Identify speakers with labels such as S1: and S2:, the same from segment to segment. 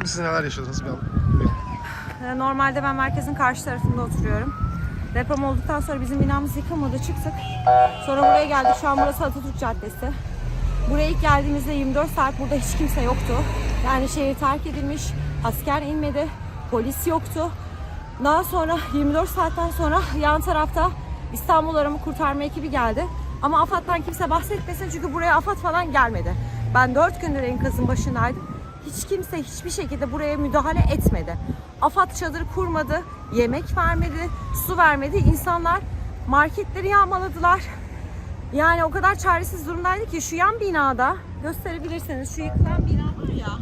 S1: Şimdi siz neler yaşadınız bir an?
S2: Ee, Normalde ben merkezin karşı tarafında oturuyorum. Deprem olduktan sonra bizim binamız yıkılmadı çıktık. Sonra buraya geldik. Şu an burası Atatürk Caddesi. Buraya ilk geldiğimizde 24 saat burada hiç kimse yoktu. Yani şehir terk edilmiş. Asker inmedi. Polis yoktu. Daha sonra 24 saatten sonra yan tarafta İstanbul Arama Kurtarma ekibi geldi. Ama AFAD'dan kimse bahsetmesin çünkü buraya AFAD falan gelmedi. Ben 4 gündür enkazın başındaydım. Hiç kimse hiçbir şekilde buraya müdahale etmedi. AFAD çadır kurmadı, yemek vermedi, su vermedi. İnsanlar marketleri yağmaladılar. Yani o kadar çaresiz durumdaydı ki şu yan binada gösterebilirseniz şu yıkılan bina var ya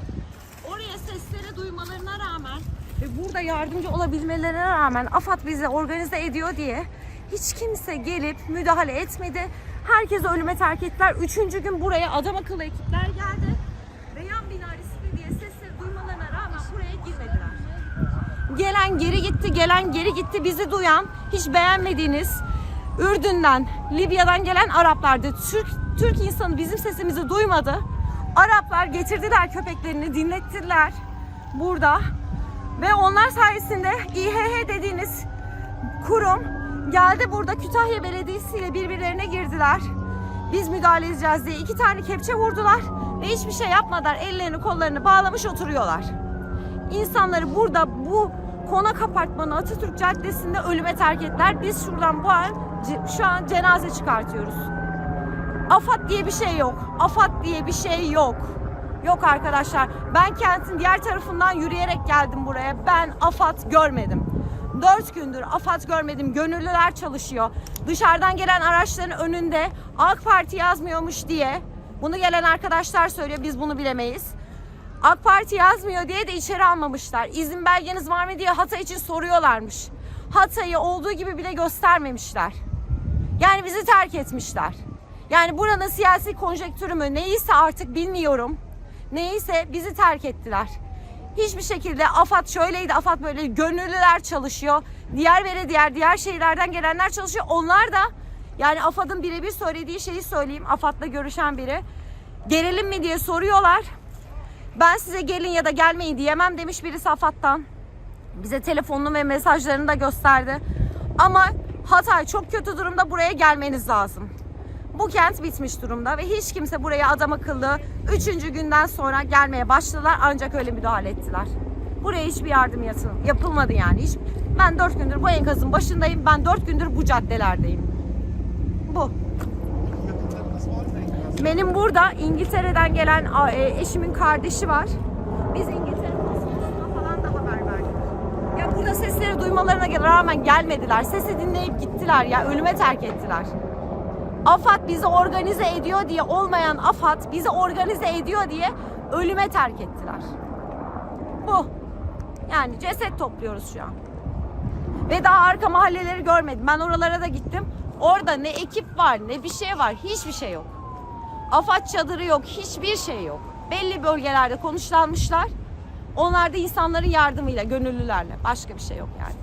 S2: oraya sesleri duymalarına rağmen ve burada yardımcı olabilmelerine rağmen AFAD bizi organize ediyor diye hiç kimse gelip müdahale etmedi. Herkes ölüme terk ettiler. Üçüncü gün buraya adam akıllı ekipler geldi. Gelen geri gitti, gelen geri gitti. Bizi duyan, hiç beğenmediğiniz Ürdün'den, Libya'dan gelen Araplardı. Türk, Türk insanı bizim sesimizi duymadı. Araplar getirdiler köpeklerini, dinlettiler burada. Ve onlar sayesinde İHH dediğiniz kurum geldi burada Kütahya Belediyesi ile birbirlerine girdiler. Biz müdahale edeceğiz diye iki tane kepçe vurdular ve hiçbir şey yapmadan ellerini kollarını bağlamış oturuyorlar. İnsanları burada bu konak apartmanı Atatürk Caddesi'nde ölüme terk ettiler. Biz şuradan bu an şu an cenaze çıkartıyoruz. AFAD diye bir şey yok. AFAD diye bir şey yok. Yok arkadaşlar. Ben kentin diğer tarafından yürüyerek geldim buraya. Ben AFAD görmedim. Dört gündür AFAD görmedim. Gönüllüler çalışıyor. Dışarıdan gelen araçların önünde AK Parti yazmıyormuş diye. Bunu gelen arkadaşlar söylüyor. Biz bunu bilemeyiz. AK Parti yazmıyor diye de içeri almamışlar. İzin belgeniz var mı diye Hatay için soruyorlarmış. Hatay'ı olduğu gibi bile göstermemişler. Yani bizi terk etmişler. Yani buranın siyasi konjektürü mü neyse artık bilmiyorum. Neyse bizi terk ettiler. Hiçbir şekilde AFAD şöyleydi, AFAD böyle gönüllüler çalışıyor. Diğer belediyeler, diğer şehirlerden gelenler çalışıyor. Onlar da yani AFAD'ın birebir söylediği şeyi söyleyeyim. AFAD'la görüşen biri. Gelelim mi diye soruyorlar. Ben size gelin ya da gelmeyin diyemem demiş birisi AFAD'dan. Bize telefonunu ve mesajlarını da gösterdi. Ama Hatay çok kötü durumda buraya gelmeniz lazım. Bu kent bitmiş durumda ve hiç kimse buraya adam akıllı üçüncü günden sonra gelmeye başladılar ancak öyle müdahale ettiler. Buraya hiçbir yardım yapılmadı yani. Hiç, ben dört gündür bu enkazın başındayım. Ben dört gündür bu caddelerdeyim. Bu. Benim burada İngiltere'den gelen e, eşimin kardeşi var. Biz İngiltere falan da haber verdik. Ya burada sesleri duymalarına rağmen gelmediler. Sesi dinleyip gittiler ya. Ölüme terk ettiler. AFAD bizi organize ediyor diye olmayan AFAD bizi organize ediyor diye ölüme terk ettiler. Bu. Yani ceset topluyoruz şu an. Ve daha arka mahalleleri görmedim. Ben oralara da gittim. Orada ne ekip var ne bir şey var. Hiçbir şey yok. AFAD çadırı yok. Hiçbir şey yok. Belli bölgelerde konuşlanmışlar. Onlar da insanların yardımıyla, gönüllülerle. Başka bir şey yok yani.